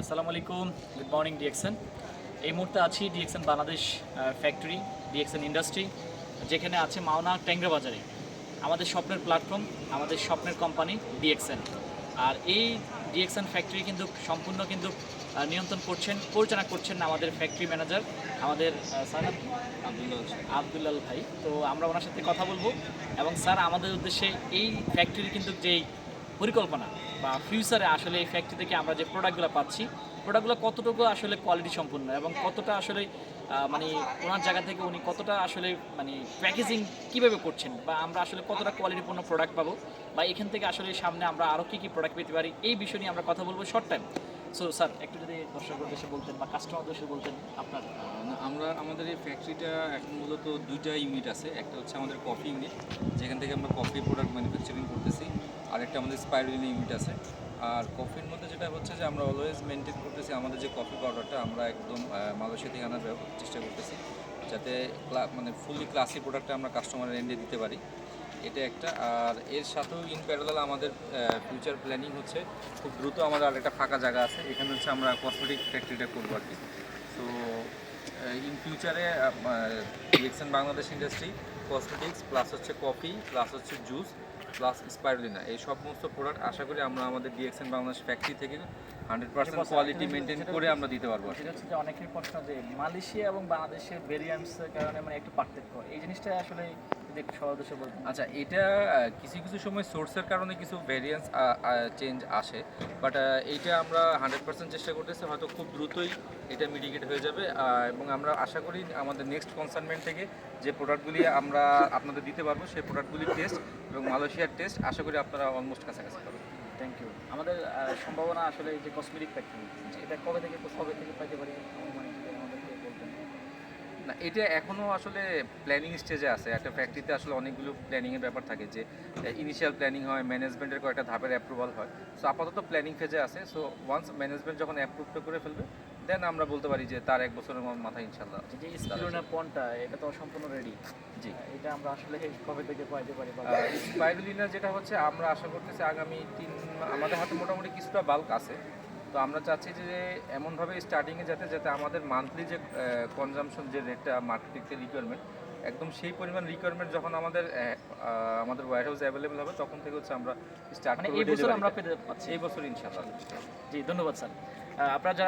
আসসালামু আলাইকুম good morning DXN এই মুহূর্তে আছি DXN Bangladesh factory DXN industry যেখানে আছে মাওনা ট্যাংরা বাজারে। আমাদের স্বপ্নের প্ল্যাটফর্ম আমাদের স্বপ্নের কোম্পানি ডিএক্সএন আর এই ডিএক্সএন ফ্যাক্টরি কিন্তু সম্পূর্ণ কিন্তু নিয়ন্ত্রণ করছেন, পরিচালনা করছেন আমাদের ফ্যাক্টরি ম্যানেজার আমাদের স্যার আব্দুল্লাহ আবদুল্লাল ভাই। তো আমরা ওনার সাথে কথা বলব এবং স্যার আমাদের উদ্দেশ্যে এই ফ্যাক্টরি কিন্তু যেই পরিকল্পনা বা ফিউচারে আসলে এই ফ্যাক্টরি থেকে আমরা যে প্রোডাক্টগুলো পাচ্ছি প্রোডাক্টগুলো কতটুকু আসলে কোয়ালিটি সম্পূর্ণ এবং কতটা আসলে মানে ওনার জায়গা থেকে উনি কতটা আসলে মানে প্যাকেজিং কীভাবে করছেন বা আমরা আসলে কতটা কোয়ালিটিপূর্ণ প্রোডাক্ট পাবো বা এখান থেকে আসলে সামনে আমরা আরও কী কী প্রোডাক্ট পেতে পারি, এই বিষয় নিয়ে আমরা কথা বলব শর্ট টাইম সো স্যার একটু যদি দর্শক উদ্দেশ্যে বলতেন বা কাস্টমার উদ্দেশ্যে বলতেন আপনার। আমরা, আমাদের এই ফ্যাক্টরিটা এখন মূলত দুইটা ইউনিট আছে, একটা হচ্ছে আমাদের কফি ইউনিট যেখান থেকে আমরা কফি প্রোডাক্ট ম্যানুফ্যাকচারিং করতেছি। আর একটা আমাদের স্পাইরুলিন ইউনিট আছে। আর কফির মধ্যে যেটা হচ্ছে যে আমরা অলওয়েজ মেনটেন করতেছি, আমাদের যে কফি পাউডারটা আমরা একদম মালয়েশিয়া থেকে আনার চেষ্টা করতেছি। যাতে মানে ফুললি ক্লাসি প্রোডাক্টটা আমরা কাস্টমারের এন্ডে দিতে পারি। এটা একটা। আর এর সাথেও ইন প্যারালাল আমাদের ফিউচার প্ল্যানিং হচ্ছে, খুব দ্রুত আমাদের আর একটা ফাঁকা জায়গা আছে। এখানে হচ্ছে আমরা কসমেটিক ফ্যাক্টরিটা করব আর কি। তো ইন ফিউচারে election Bangladesh industry cosmetics plus হচ্ছে কফি প্লাস হচ্ছে জুস প্লাস স্পাইরুলিনা এই সমস্ত প্রোডাক্ট আশা করি আমরা আমাদের ডিএক্সএন বাংলাদেশ ফ্যাক্টরি থেকে হান্ড্রেড পার্সেন্ট কোয়ালিটি মেনটেন করে আমরা দিতে পারব। সেটা হচ্ছে যে অনেকের প্রশ্ন যে মালয়েশিয়া এবং বাংলাদেশের ভেরিয়েন্টসের কারণে মানে একটু পার্থক্য এই জিনিসটা আসলে আচ্ছা এটা কিছু কিছু সময় সোর্সের কারণে কিছু ভেরিয়েন্স চেঞ্জ আসে। বাট এইটা আমরা হান্ড্রেড পার্সেন্ট চেষ্টা করতেছি হয়তো খুব দ্রুতই এটা মিটিগেট হয়ে যাবে। এবং আমরা আশা করি আমাদের নেক্সট কনসার্নমেন্ট থেকে যে প্রোডাক্টগুলি আমরা আপনাদের দিতে পারব সেই প্রোডাক্টগুলির টেস্ট এবং মালয়েশিয়ার টেস্ট আশা করি আপনারা অলমোস্ট কাছাকাছি পাবেন। থ্যাংক ইউ আমাদের সম্ভাবনা আসলে এই যে কসমেটিক ফ্যাক্টরি এটা কবে থেকে কবে থেকে পাইতে পারি মানে যদি আমাদেরকে বলতেন না এটা এখনও আসলে প্ল্যানিং স্টেজে আছে। একটা ফ্যাক্টরিতে আসলে অনেকগুলো প্ল্যানিংয়ের ব্যাপার থাকে যে ইনিশিয়াল প্ল্যানিং হয় ম্যানেজমেন্টের কয়েকটা ধাপের অ্যাপ্রুভাল হয়। সো আপাতত প্ল্যানিং ফেজে আছে। সো ওয়ান্স ম্যানেজমেন্ট যখন অ্যাপ্রুভটা করে ফেলবে দেন আমরা বলতে পারি যে তার এক বছরের মাথায় ইনশাল্লাহ যে স্পিরুনা পনটা এটা তো সম্পূর্ণ রেডি জি। এটা আমরা আসলে কবে থেকে পাইতে পারি স্পাইরুলিনা যেটা হচ্ছে আমরা আশা করতেছি আগামী তিন আমাদের হাতে মোটামুটি কিছুটা বাল্ক আছে। তো আমরা চাচ্ছি যে এমনভাবে স্টার্টিংয়ে যাতে যাতে আমাদের মান্থলি যে কনজামশন যে রেটটা মার্কেটিংতে রিকোয়ারমেন্ট একদম সেই পরিমাণ রিকোয়ারমেন্ট যখন আমাদের আমাদের ওয়ার হাউস অ্যাভেলেবেল হবে তখন থেকে হচ্ছে আমরা স্টার্ট মানে এই বছর আমরা পেতে পাচ্ছি। এই বছর ইনশাআল্লাহ। জি ধন্যবাদ স্যার। আপনারা যারা